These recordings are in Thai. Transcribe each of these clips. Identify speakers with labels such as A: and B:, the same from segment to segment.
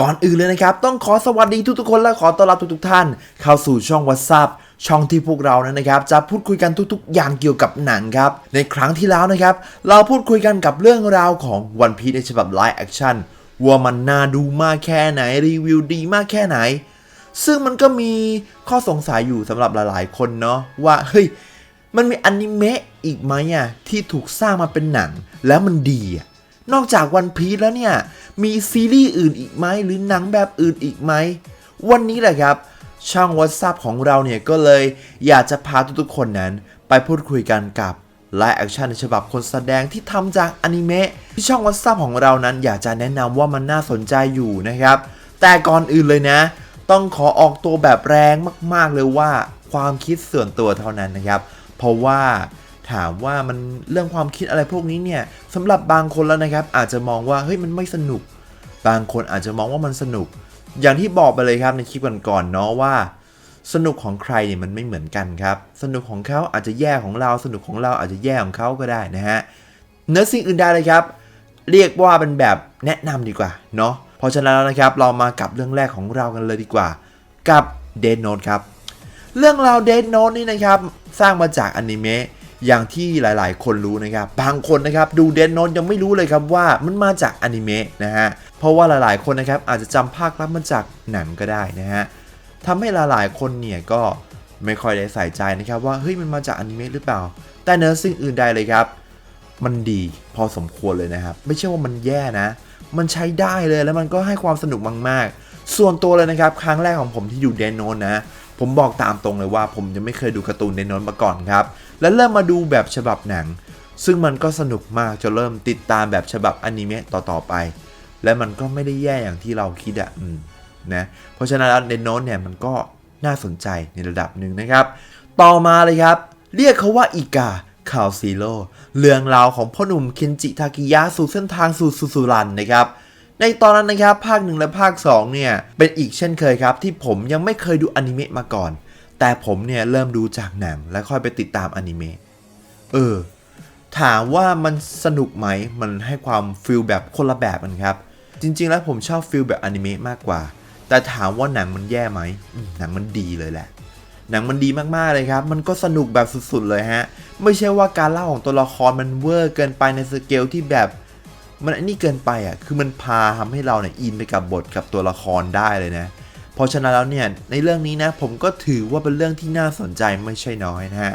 A: ก่อนอื่นเลยนะครับ ต้องขอสวัสดีทุกๆคนและขอต้อนรับทุกๆท่าน เข้าสู่ช่อง WhatsApp ช่องที่พวกเรานั้นนะครับจะพูดคุยกันทุกๆ อย่างเกี่ยวกับหนังครับ ในครั้งที่แล้วนะครับ เราพูดคุยกันกับเรื่องราวของ One Piece ในฉบับไลฟ์แอคชั่นว่ามันน่าดูมากแค่ไหนรีวิวดีมากแค่ไหน ซึ่งมันก็มีข้อสงสัยอยู่สำหรับหลายๆ คนเนาะว่าเฮ้ยมันมีอนิเมะอีกไหมอะที่ถูกสร้างมาเป็นหนังแล้วมันดีอะ นอกจากวันพี e แล้วเนี่ย มีซีรีส์อื่นอีกไหมหรือหนังแบบอื่นอีกไหม วันนี้แหละครับ ช่อง WhatsApp ของเราเนี่ย ก็เลยอยากจะพาทุกๆคนนั้น ไปพูดคุยกันกับไลฟ์แอคชั่นในฉบับคนแสดงที่ทำจากอนิเมะที่ช่อง WhatsApp ของเรานั้น อยากจะแนะนำว่ามันน่าสนใจอยู่นะครับ แต่ก่อนอื่นเลยนะ ต้องขอออกตัวแบบแรงมาก ๆเลยว่าความคิดส่วนตัวเท่านั้นนะครับ เพราะว่า ถามว่ามันเรื่องความคิดอะไรพวกนี้เนี่ยสำหรับบางคนแล้วนะครับ อาจจะมองว่าเฮ้ยมันไม่สนุก บางคนอาจจะมองว่ามันสนุก อย่างที่บอกไปเลยครับในคลิปก่อนๆเนาะว่า สนุกของใครเนี่ยมันไม่เหมือนกันครับ สนุกของเขาอาจจะแย่ของเรา สนุกของเราอาจจะแย่ของเขาก็ได้นะฮะเนื้อสิ่งอื่นใดเลยครับ เรียกว่าเป็นแบบแนะนำดีกว่าเนาะเพราะฉะนั้นแล้วนะครับเรามากับเรื่องแรกของเรากันเลยดีกว่า กับ Dead Note ครับเรื่องราว Dead Note นี่นะครับสร้างมาจากอนิเมะ อย่างที่หลายๆ คนรู้นะครับ บางคนนะครับดู Dead Note ยังไม่รู้เลยครับว่ามันมาจากอนิเมะนะฮะ เพราะว่าหลายๆ คนนะครับอาจจะจำภาคลับมาจากหนังก็ได้นะฮะทำให้หลายๆ คนเนี่ยก็ไม่ค่อยได้ใส่ใจนะครับว่าเฮ้ยมันมาจากอนิเมะหรือเปล่า แต่เนื้อสิ่งอื่นใดเลยครับ มันดีพอสมควรเลยนะครับ ไม่ใช่ว่ามันแย่นะ มันใช้ได้เลยแล้วมันก็ให้ความสนุกมากๆ ส่วนตัวเลยนะครับ ครั้งแรกของผมที่ดูเดนโนนนะ ผมบอกตามตรงเลยว่าผมยังไม่เคยดูการ์ตูนเดนโนนมาก่อนครับ แล้วเริ่มมาดูแบบฉบับหนัง ซึ่งมันก็สนุกมากจนเริ่มติดตามแบบฉบับอนิเมะต่อๆไป และมันก็ไม่ได้แย่อย่างที่เราคิดอะอืมนะเพราะฉะนั้นแล้วเดนโนนเนี่ยมันก็น่าสนใจในระดับหนึ่งนะครับ ต่อมาเลยครับ เรียกเขาว่าอีกาคาวซีโร่เรื่องราวของพ่อหนุ่มเคนจิทากิยะสู่เส้นทางสู่สุสุรันนะครับ ในตอนนั้นนะครับภาคหนึ่งและภาค 2 เนี่ย เป็นอีกเช่นเคยครับ ที่ผมยังไม่เคยดูอนิเมะมาก่อน แต่ผมเนี่ย เริ่มดูจากหนังแล้วค่อยไปติดตามอนิเมะเออ ถามว่ามันสนุกไหมมันให้ความฟิลแบบคนละแบบกันครับ จริง ๆ แล้วผมชอบฟิลแบบอนิเมะมากกว่า แต่ถามว่าหนังมันแย่ไหมหนังมันดีเลยแหละหนังมันดีมากๆเลยครับ มันก็สนุกแบบสุดๆเลยฮะ ไม่ใช่ว่าการเล่าของตัวละครมันเวอร์เกินไปในสเกลที่แบบ มันอันนี้เกินไปอะ คือมันพาทำให้เราเนี่ยอินไปกับบทกับตัวละครได้เลยนะ เพราะฉะนั้นแล้วเนี่ยในเรื่องนี้นะผมก็ถือว่าเป็นเรื่องที่น่าสนใจไม่ใช่น้อยนะฮะ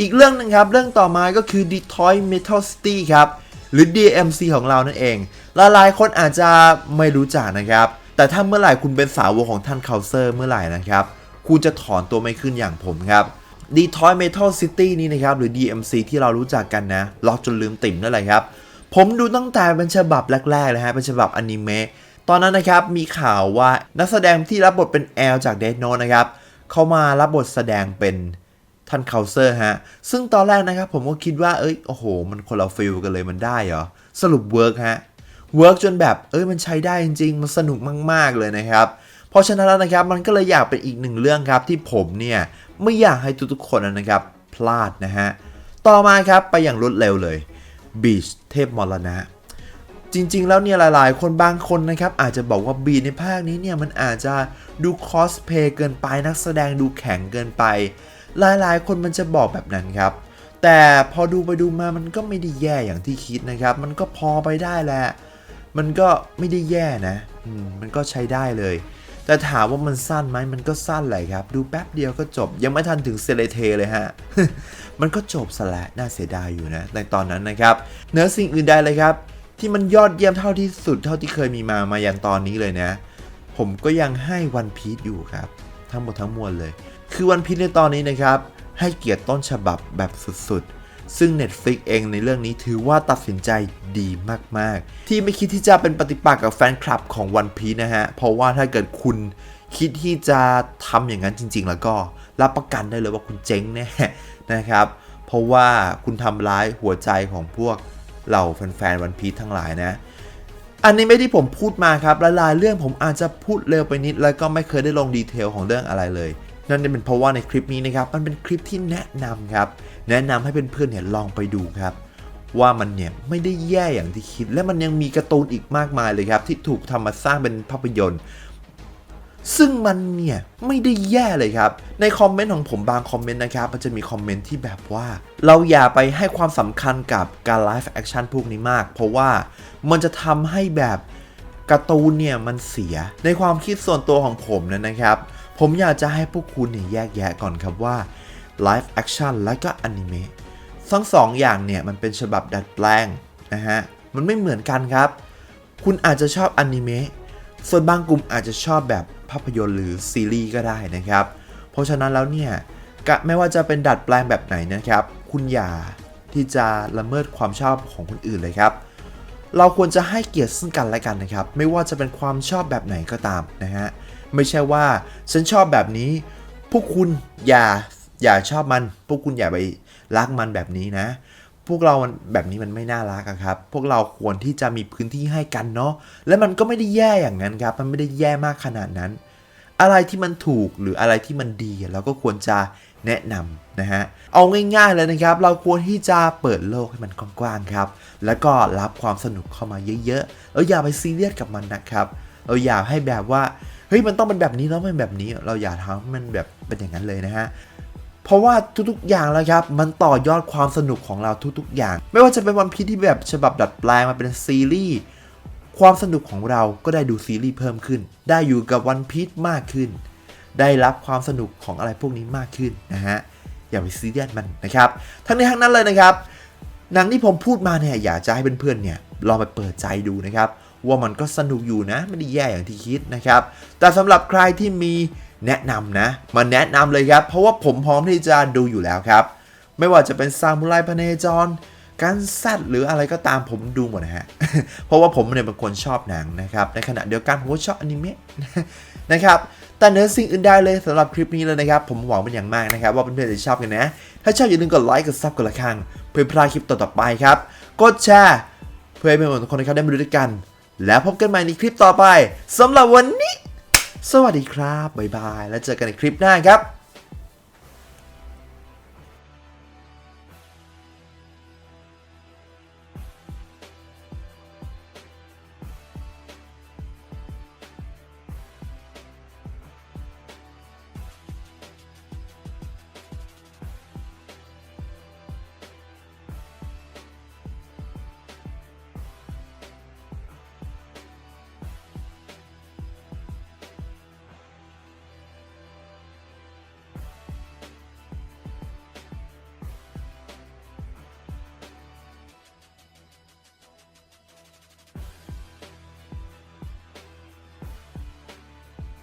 A: อีกเรื่องหนึงครับ เรื่องต่อมาก็คือ Detroit Metal City ครับ หรือ DMC ของเรานั่นเองหลายๆคนอาจจะไม่รู้จักนะครับ แต่ถ้าเมื่อไหร่คุณเป็นสาวกของท่านเคาเซอร์เมื่อไหร่นะครับ คุณจะถอนตัวไม่ขึ้นอย่างผมครับ Detroit Metal City นี่นะครับ หรือ DMC ที่เรารู้จักกันนะล็อกจนลืมติ่มนั่นแหละครับ ผมดูตั้งแต่เป็นฉบับแรกๆเลยฮะเป็นฉบับอนิเมะตอนนั้นนะครับมีข่าวว่านักแสดงที่รับบทเป็นแอลจาก Death Note นะครับเขามารับบทแสดงเป็นท่านเคาเซอร์ฮะ ซึ่งตอนแรกนะครับผมก็คิดว่า เอ้ย โอ้โห มันคนละฟิลกันเลยมันได้เหรอ สรุปเวิร์กฮะ เวิร์กจนแบบ เอ้ย มันใช้ได้จริง ๆ มันสนุกมาก ๆ เลยนะครับ เพราะฉะนั้นแล้วนะครับ มันก็เลยอยากเป็นอีกหนึ่งเรื่องครับ ที่ผมเนี่ย ไม่อยากให้ทุกๆคนนะครับ พลาดนะฮะ ต่อมาครับ ไปอย่างรวดเร็วเลย บีชเทพมรณะ จริงๆ แล้วเนี่ยหลายๆ คนบางคนนะครับ อาจจะบอกว่าบีในภาคนี้เนี่ยมันอาจจะดูคอสเพย์เกินไปนักแสดงดูแข็งเกินไป หลายๆ คนมันจะบอกแบบนั้นครับ แต่พอดูไปดูมามันก็ไม่ได้แย่อย่างที่คิดนะครับ มันก็พอไปได้แหละมันก็ไม่ได้แย่นะมันก็ใช้ได้เลย แต่ถามว่ามันสั้นไหมมันก็สั้นแหละครับ ดูแป๊บเดียวก็จบ ยังไม่ทันถึงเซเลเทเลยฮะ มันก็จบสละน่าเสียดายอยู่นะในตอนนั้นนะครับเนื้อสิ่งอื่นใดเลยครับ ที่มันยอดเยี่ยมเท่าที่สุดเท่าที่เคยมีมามายันตอนนี้เลยนะ ผมก็ยังให้วันพี e อยู่ครับ ทั้งหมดทั้งมวลเลย คือวันพี e ในตอนนี้นะครับ ให้เกียรติต้นฉบับแบบสุดๆ ซึ่ง Netflix เองในเรื่องนี้ถือว่าตัดสินใจดีมาก ๆ ที่ไม่คิดที่จะเป็นปฏิปักษ์กับแฟนคลับของ One Piece นะฮะ เพราะว่าถ้าเกิดคุณคิดที่จะทำอย่างนั้นจริง ๆ แล้วก็รับประกันได้เลยว่าคุณเจ๊งแน่นะครับ เพราะว่าคุณทำร้ายหัวใจของพวกเหล่าแฟนๆวันพีทั้งหลายนะอันนี้ไม่ที่ผมพูดมาครับหลายๆเรื่องผมอาจจะพูดเร็วไปนิด แล้วก็ไม่เคยได้ลงดีเทลของเรื่องอะไรเลย นั่นเป็นเพราะว่าในคลิปนี้นะครับมันเป็นคลิปที่แนะนำครับแนะนำให้เพื่อนๆเนี่ยลองไปดูครับว่ามันเนี่ยไม่ได้แย่อย่างที่คิด และมันยังมีการ์ตูนอีกมากมายเลยครับ ที่ถูกทำมาสร้างเป็นภาพยนตร์ ซึ่งมันเนี่ยไม่ได้แย่เลยครับ ในคอมเมนต์ของผมบางคอมเมนต์นะครับมันจะมีคอมเมนต์ที่แบบว่า เราอย่าไปให้ความสำคัญกับการไลฟ์แอคชั่นพวกนี้มาก เพราะว่ามันจะทำให้แบบการ์ตูนเนี่ยมันเสียในความคิดส่วนตัวของผมเนนะครับ ผมอยากจะให้พวกคุณเนี่ยแยกแยะก่อนครับว่าไลฟ์แอคชั่นและก็อนิเมะทั้งสองอย่างเนี่ยมันเป็นฉบับดัดแปลงนะฮะ มันไม่เหมือนกันครับ คุณอาจจะชอบอนิเมะส่วนบางกลุ่มอาจจะชอบแบบภาพยนตร์หรือซีรีส์ก็ได้นะครับ เพราะฉะนั้นแล้วเนี่ยไม่ว่าจะเป็นดัดแปลงแบบไหนนะครับ คุณอย่าที่จะละเมิดความชอบของคนอื่นเลยครับ เราควรจะให้เกียรติซึ่งกันและกันนะครับ ไม่ว่าจะเป็นความชอบแบบไหนก็ตามนะฮะ ไม่ใช่ว่าฉันชอบแบบนี้ พวกคุณอย่าอย่าชอบมัน พวกคุณอย่าไปรักมันแบบนี้นะ พวกเราแบบนี้มันไม่น่ารักครับ พวกเราควรที่จะมีพื้นที่ให้กันเนาะ และมันก็ไม่ได้แย่อย่างนั้นครับ มันไม่ได้แย่มากขนาดนั้น อะไรที่มันถูกหรืออะไรที่มันดีเราก็ควรจะแนะนำนะฮะ เอาง่ายๆเลยนะครับ เราควรที่จะเปิดโลกให้มันกว้างๆครับ แล้วก็รับความสนุกเข้ามาเยอะๆแล้วอย่าไปซีเรียสกับมันนะครับ เราอย่าให้แบบว่าเฮ้ยมันต้องเป็นแบบนี้แล้วไม่แบบนี้ เราอย่าทำมันแบบเป็นอย่างนั้นเลยนะฮะเพราะว่าทุกๆ อย่างแล้วครับ มันต่อยอดความสนุกของเราทุกๆ อย่าง ไม่ว่าจะเป็นวันพีที่แบบฉบับดัดแปลงมาเป็นซีรีส์ ความสนุกของเราก็ได้ดูซีรีส์เพิ่มขึ้น ได้อยู่กับวันพีชมากขึ้น ได้รับความสนุกของอะไรพวกนี้มากขึ้นนะฮะอย่าไปซีเรียสมันนะครับ ทั้งนี้ทั้งนั้นเลยนะครับหนังที่ผมพูดมาเนี่ยอยากจะให้เพื่อนๆเนี่ยลองไปเปิดใจดูนะครับว่ามันก็สนุกอยู่นะไม่ได้แย่อย่างที่คิดนะครับ แต่สำหรับใครที่มีแนะนำนะมาแนะนำเลยครับ เพราะว่าผมพร้อมที่จะดูอยู่แล้วครับ ไม่ว่าจะเป็นซามูไรพเนจร การแซดหรืออะไรก็ตามผมดูหมดนะฮะ เพราะว่าผมเนี่ยเป็นคนชอบหนังนะครับ ในขณะเดียวกันผมก็ชอบอนิเมะนะครับแต่เนื้อสิ่งอื่นใดเลยสำหรับคลิปนี้เลยนะครับ ผมหวังเป็นอย่างมากนะครับ ว่าเพื่อนๆจะชอบกันนะ ถ้าชอบอย่าลืมกดไลค์กดซับกดละครังเพื่อพลาดคลิปต่อๆไปครับ กดแชร์เพื่อให้เพื่อนๆทุกคนนะครับได้มาดูด้วยกัน แล้วพบกันใหม่ในคลิปต่อไปสำหรับวันนี้ สวัสดีครับบ๊ายบาย แล้วเจอกันในคลิปหน้าครับ